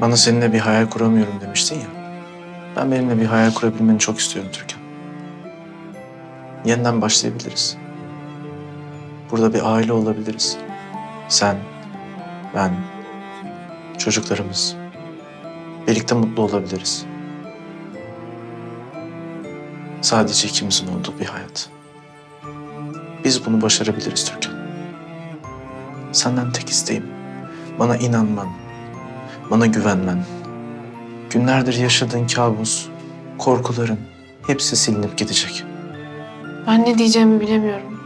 Bana seninle bir hayal kuramıyorum demiştin ya. Ben benimle bir hayal kurabilmeni çok istiyorum Türkan. Yeniden başlayabiliriz. Burada bir aile olabiliriz. Sen, ben, çocuklarımız. Birlikte mutlu olabiliriz. Sadece ikimizin olduğu bir hayat. Biz bunu başarabiliriz Türkan. Senden tek isteğim bana inanman, bana güvenmen. Günlerdir yaşadığın kabus, korkuların hepsi silinip gidecek. Ben ne diyeceğimi bilemiyorum.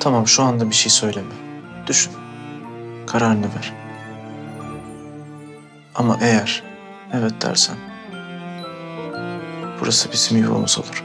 Tamam şu anda bir şey söyleme. Düşün. Kararını ver. Ama eğer evet dersen burası bizim yuvamız olur.